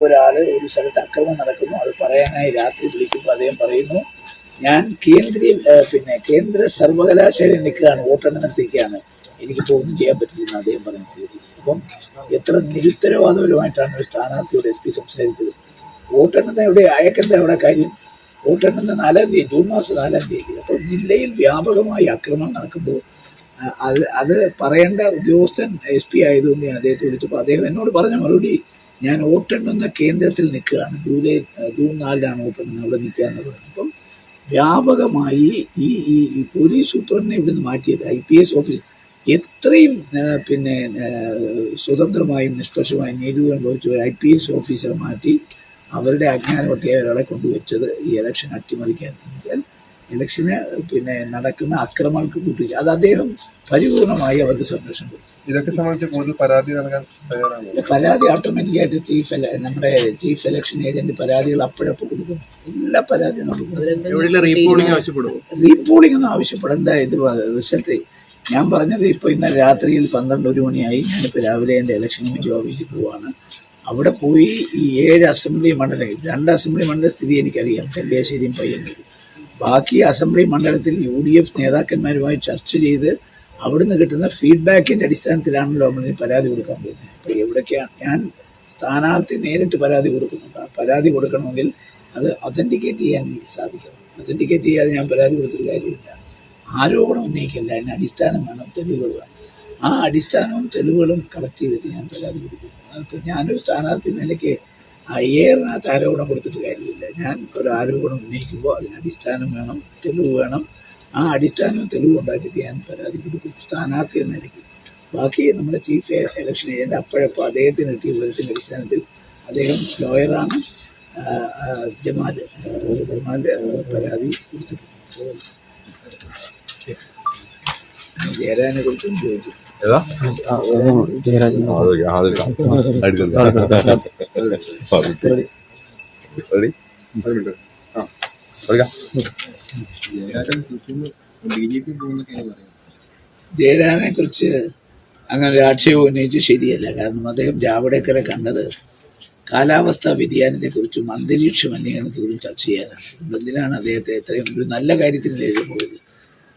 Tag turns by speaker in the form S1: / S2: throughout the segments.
S1: ഒരാൾ ഒരു സ്ഥലത്ത് അക്രമം നടക്കുന്നു അത് പറയാനായി രാത്രി വിളിക്കുമ്പോൾ അദ്ദേഹം പറയുന്നു ഞാൻ കേന്ദ്രീയ പിന്നെ കേന്ദ്ര സർവകലാശാലയിൽ നിൽക്കുകയാണ് വോട്ടെണ്ണം നടത്തിയിരിക്കുകയാണ് എനിക്കിപ്പോൾ ഒന്നും ചെയ്യാൻ പറ്റില്ലെന്ന് അദ്ദേഹം പറഞ്ഞു അപ്പം എത്ര നിരുത്തരവാദപരമായിട്ടാണ് ഒരു സ്ഥാനാർത്ഥിയോട് എസ് പി സംസാരിച്ചത്. വോട്ടെണ്ണുന്ന എവിടെ അയക്കേണ്ട എവിടെ കാര്യം? വോട്ടെണ്ണുന്ന നാലാം തീയതി ജൂൺ മാസം നാലാം തീയതി. അപ്പോൾ ജില്ലയിൽ വ്യാപകമായി അക്രമം നടക്കുമ്പോൾ അത് അത് പറയേണ്ട ഉദ്യോഗസ്ഥൻ എസ് പി ആയതുകൊണ്ട് ഞാൻ അദ്ദേഹത്തെ വിളിച്ചപ്പോൾ അദ്ദേഹം എന്നോട് പറഞ്ഞ മറുപടി ഞാൻ വോട്ടെണ്ണുന്ന കേന്ദ്രത്തിൽ നിൽക്കുകയാണ്. ജൂലൈ ജൂൺ നാലിലാണ് വോട്ടെണ്ണുന്നത് അവിടെ നിൽക്കുക എന്ന് പറയുന്നത്. അപ്പം വ്യാപകമായി ഈ ഈ പോലീസ് സൂപ്രണ്ടിനെ ഇവിടുന്ന് മാറ്റിയത് ഐ പി എസ് ഓഫീസ് എത്രയും പിന്നെ സ്വതന്ത്രമായും നിഷ്പക്ഷമായും നീതി അനുഭവിച്ച ഒരു ഐ പി എസ് ഓഫീസറെ മാറ്റി അവരുടെ അജ്ഞാനവട്ടെ ഒരാളെ കൊണ്ടുവച്ചത് ഈ ഇലക്ഷൻ അട്ടിമറിക്കാൻ ഇലക്ഷന് പിന്നെ നടക്കുന്ന അക്രമങ്ങൾക്ക് കൂട്ടില്ല അത് അദ്ദേഹം പരിപൂർണമായി അവർക്ക് സംരക്ഷണം കൊടുത്തു.
S2: ഇതൊക്കെ സംബന്ധിച്ച് കൂടുതൽ പരാതി നൽകാൻ തയ്യാറാണ്?
S1: പരാതി ഓട്ടോമാറ്റിക്കായിട്ട് ചീഫ് നമ്മുടെ ചീഫ് ഇലക്ഷൻ ഏജന്റ് പരാതികൾ അപ്പോഴപ്പോൾ കൊടുക്കും എല്ലാ പരാതിയും കൊടുക്കും
S3: റീപോളിംഗ് ആവശ്യപ്പെടും
S1: റീപോളിംഗ് ഒന്നും ആവശ്യപ്പെടേണ്ട ഇത് റിസൾട്ട്? ഞാൻ പറഞ്ഞത് ഇപ്പോൾ ഇന്നലെ രാത്രിയിൽ പന്ത്രണ്ട് ഒരു മണിയായി. ഞാനിപ്പോൾ രാവിലെ എന്റെ ഇലക്ഷൻ കമ്മിറ്റി ഓഫീസിൽ പോവാണ്. അവിടെ പോയി ഈ ഏഴ് അസംബ്ലി മണ്ഡലം രണ്ട് അസംബ്ലി മണ്ഡല സ്ഥിതി എനിക്കറിയാം. കല്യാശ്ശേരിയും പയ്യന്നൂരും. ബാക്കി അസംബ്ലി മണ്ഡലത്തിൽ യു ഡി എഫ് നേതാക്കന്മാരുമായി ചർച്ച ചെയ്ത് അവിടുന്ന് കിട്ടുന്ന ഫീഡ്ബാക്കിന്റെ അടിസ്ഥാനത്തിലാണല്ലോ നമ്മൾ പരാതി കൊടുക്കാൻ പോകുന്നത്. അപ്പോൾ എവിടേക്കാണ് ഞാൻ സ്ഥാനാർത്ഥി നേരിട്ട് പരാതി കൊടുക്കുന്നുണ്ട്. ആ പരാതി കൊടുക്കണമെങ്കിൽ അത് അതന്റിക്കേറ്റ് ചെയ്യാൻ എനിക്ക് സാധിക്കണം അതന്റിക്കേറ്റ് ചെയ്യാതെ ഞാൻ പരാതി കൊടുത്തൊരു കാര്യമില്ല. ആരോപണം ഉന്നയിക്കില്ല അതിന് അടിസ്ഥാനമാണ് വേണം ആ അടിസ്ഥാനവും തെളിവുകളും കളക്ട് ചെയ്തിട്ട് ഞാൻ പരാതി കൊടുക്കും ഞാനൊരു സ്ഥാനാർത്ഥി നിലയ്ക്ക് അയ്യേറിനകത്ത് ആരോപണം കൊടുത്തിട്ട് കാര്യമില്ല. ഞാൻ ഒരു ആരോപണം ഉന്നയിക്കുമ്പോൾ അതിന് അടിസ്ഥാനം വേണം തെളിവ് വേണം. ആ അടിസ്ഥാനം തെളിവ് ഉണ്ടാക്കിയിട്ട് ഞാൻ പരാതി കൊടുക്കും സ്ഥാനാർത്ഥി എന്ന നിലയ്ക്ക്. ബാക്കി നമ്മുടെ ചീഫ് ഇലക്ഷൻ ഏജന്റ് അപ്പോഴപ്പോൾ അദ്ദേഹത്തിന് എത്തിയ വിവരത്തിന്റെ അടിസ്ഥാനത്തിൽ അദ്ദേഹം ലോയറാണ് ജമാൽ ആ, പരാതി കൊടുത്തിട്ടുണ്ട്. ജയരാജനെ കുറിച്ചും ചോദിച്ചു.
S2: ഏതാ?
S4: ജയരാജൻ
S2: റെഡി ആ. എടുക്കാം
S3: ബി ജെ പി പോകുന്നൊക്കെയാണ് പറയുന്നത്.
S1: കുറിച്ച് അങ്ങനെ ഒരു ആക്ഷേപം ഉന്നയിച്ച് ശരിയല്ല. കാരണം അദ്ദേഹം ജാവഡേക്കറെ കണ്ടത് കാലാവസ്ഥാ വ്യതിയാനത്തെക്കുറിച്ചും അന്തരീക്ഷ മലിനീകരണത്തെക്കുറിച്ചും ചർച്ച ചെയ്യാനാണ്. എന്തിനാണ് അദ്ദേഹത്തെ ഇത്രയും ഒരു നല്ല കാര്യത്തിനല്ലേ പോയത്?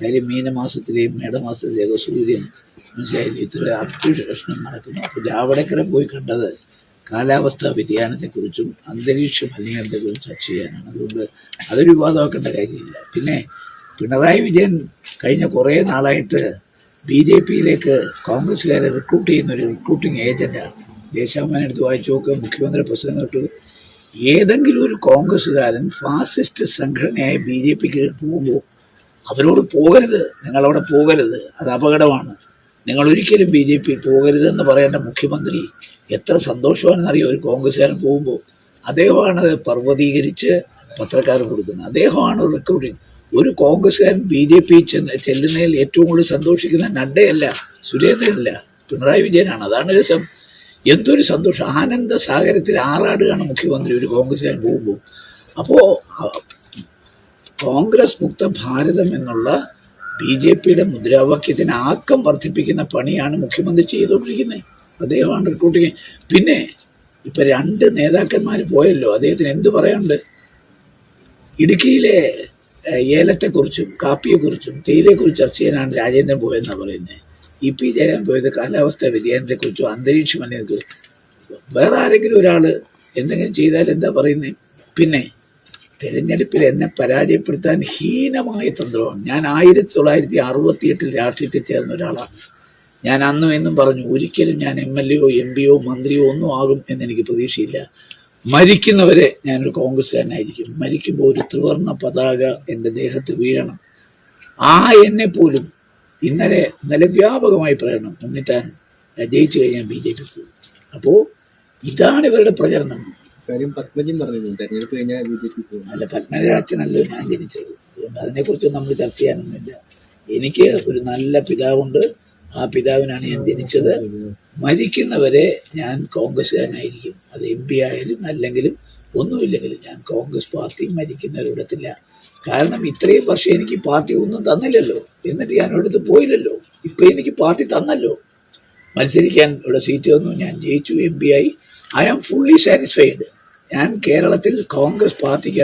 S1: കാര്യം മീനമാസത്തിലെയും മേടമാസത്തിലെയൊക്കെ സൂര്യൻ മനസ്സിലായി ഇത്ര അത്യുഷ്ണം നടക്കുന്നു. അപ്പോൾ ജാവഡേക്കറെ പോയി കണ്ടത് കാലാവസ്ഥാ വ്യതിയാനത്തെക്കുറിച്ചും അന്തരീക്ഷ മലിനീകരണത്തെക്കുറിച്ചും ചർച്ച ചെയ്യാനാണ്. അതുകൊണ്ട് അതൊരു വിവാദമാക്കേണ്ട കാര്യമില്ല. പിന്നെ പിണറായി വിജയൻ കഴിഞ്ഞ കുറേ നാളായിട്ട് ബി ജെ പിയിലേക്ക് കോൺഗ്രസ്സുകാരെ റിക്രൂട്ട് ചെയ്യുന്ന ഒരു റിക്രൂട്ടിംഗ് ഏജന്റാണ് ദേശാഭിമാനം എടുത്ത് വായിച്ചു നോക്കുക മുഖ്യമന്ത്രി കേട്ടു. ഏതെങ്കിലും ഒരു കോൺഗ്രസ്സുകാരൻ ഫാസിസ്റ്റ് സംഘടനയായ ബി ജെ പിക്ക് പോകുമ്പോൾ അവരോട് പോകരുത്. നിങ്ങളവിടെ പോകരുത്. അത് അപകടമാണ്. നിങ്ങൾ ഒരിക്കലും ബി ജെ പി പോകരുതെന്ന് പറയേണ്ട മുഖ്യമന്ത്രി എത്ര സന്തോഷമാണെന്നറിയോ? ഒരു കോൺഗ്രസ്സുകാരൻ പോകുമ്പോൾ അദ്ദേഹമാണ് അത് പർവതീകരിച്ച് പത്രക്കാർക്ക് കൊടുക്കുന്നത്. അദ്ദേഹമാണ് റെക്കോർഡിങ് ഒരു കോൺഗ്രസ്സുകാരൻ ബി ജെ പി ചെന്ന് ചെല്ലുന്നതിൽ ഏറ്റവും കൂടുതൽ സന്തോഷിക്കുന്ന നഡ്ഡയല്ല സുരേന്ദ്രനല്ല പിണറായി വിജയനാണ്. അതാണ് രസം. എന്തൊരു സന്തോഷം. ആനന്ദ സാഗരത്തിൽ ആറാടുകയാണ് മുഖ്യമന്ത്രി ഒരു കോൺഗ്രസ്സുകാരൻ പോകുമ്പോൾ അപ്പോൾ കോൺഗ്രസ് മുക്ത ഭാരതം എന്നുള്ള ബി ജെ പിയുടെ മുദ്രാവാക്യത്തിന് ആക്കം വർദ്ധിപ്പിക്കുന്ന പണിയാണ് മുഖ്യമന്ത്രി ചെയ്തുകൊണ്ടിരിക്കുന്നത്. അദ്ദേഹമാണ് റിക്രൂട്ടിങ് പിന്നെ ഇപ്പൊ രണ്ട് നേതാക്കന്മാർ പോയല്ലോ അദ്ദേഹത്തിന് എന്ത് പറയാനുണ്ട്? ഇടുക്കിയിലെ ഏലത്തെക്കുറിച്ചും കാപ്പിയെക്കുറിച്ചും തേയിലയെക്കുറിച്ചും ചർച്ച ചെയ്യാനാണ് രാജേന്ദ്രൻ പോയതെന്നാണ് പറയുന്നത് ഇ പി ജയരാൻ പോയത് കാലാവസ്ഥാ വ്യതിയാനത്തെക്കുറിച്ചും അന്തരീക്ഷ മലിനത്തെക്കുറിച്ചും വേറെ ആരെങ്കിലും ഒരാൾ എന്തെങ്കിലും ചെയ്താൽ എന്താ പറയുന്നത് പിന്നെ തെരഞ്ഞെടുപ്പിൽ എന്നെ പരാജയപ്പെടുത്താൻ ഹീനമായ തന്ത്രമാണ്. ഞാൻ ആയിരത്തി തൊള്ളായിരത്തി അറുപത്തി എട്ടിൽ രാഷ്ട്രീയത്തിൽ ചേർന്ന ഒരാളാണ്. ഞാൻ അന്നും എന്നും പറഞ്ഞു ഒരിക്കലും ഞാൻ എം എൽ എയോ എം പിയോ മന്ത്രിയോ ഒന്നും ആകും എന്നെനിക്ക് പ്രതീക്ഷയില്ല. മരിക്കുന്നവരെ ഞാനൊരു കോൺഗ്രസ്സുകാരനായിരിക്കും. മരിക്കുമ്പോൾ ഒരു ത്രിവർണ പതാക എന്റെ ദേഹത്ത് വീഴണം. ആ എന്നെ പോലും ഇന്നലെ ഇന്നലെ വ്യാപകമായി പറയണം എന്നിട്ടാൻ ജയിച്ചു കഴിഞ്ഞാൽ ബി ജെ പി പോകും. അപ്പോൾ ഇതാണ് ഇവരുടെ പ്രചരണം.
S3: കാര്യം പത്മജൻ പറഞ്ഞിരുന്നു തെരഞ്ഞെടുപ്പ് കഴിഞ്ഞാൽ ബി ജെ പി പോകും.
S1: അല്ല പത്മരാജനല്ലോ ഞാൻ ജനിച്ചത്. അതുകൊണ്ട് അതിനെക്കുറിച്ച് നമ്മൾ ചർച്ച ചെയ്യാനൊന്നുമില്ല. എനിക്ക് ഒരു നല്ല പിതാവുണ്ട്. ആ പിതാവിനാണ് ഞാൻ ജനിച്ചത്. മരിക്കുന്നവരെ ഞാൻ കോൺഗ്രസ്സുകാരനായിരിക്കും. അത് എം പി ആയാലും അല്ലെങ്കിലും ഒന്നുമില്ലെങ്കിലും ഞാൻ കോൺഗ്രസ് പാർട്ടി മരിക്കുന്നവരിടത്തില്ല കാരണം ഇത്രയും വർഷം എനിക്ക് പാർട്ടി ഒന്നും തന്നില്ലല്ലോ. എന്നിട്ട് ഞാൻ ഒരിടത്ത് പോയില്ലല്ലോ. ഇപ്പം എനിക്ക് പാർട്ടി തന്നല്ലോ. മത്സരിക്കാൻ ഇവിടെ സീറ്റ് തന്നു. ഞാൻ ജയിച്ചു എം പി ആയി. ഐ ആം ഫുള്ളി സാറ്റിസ്ഫൈഡ് ഞാൻ കേരളത്തിൽ കോൺഗ്രസ് പാർട്ടിക്ക്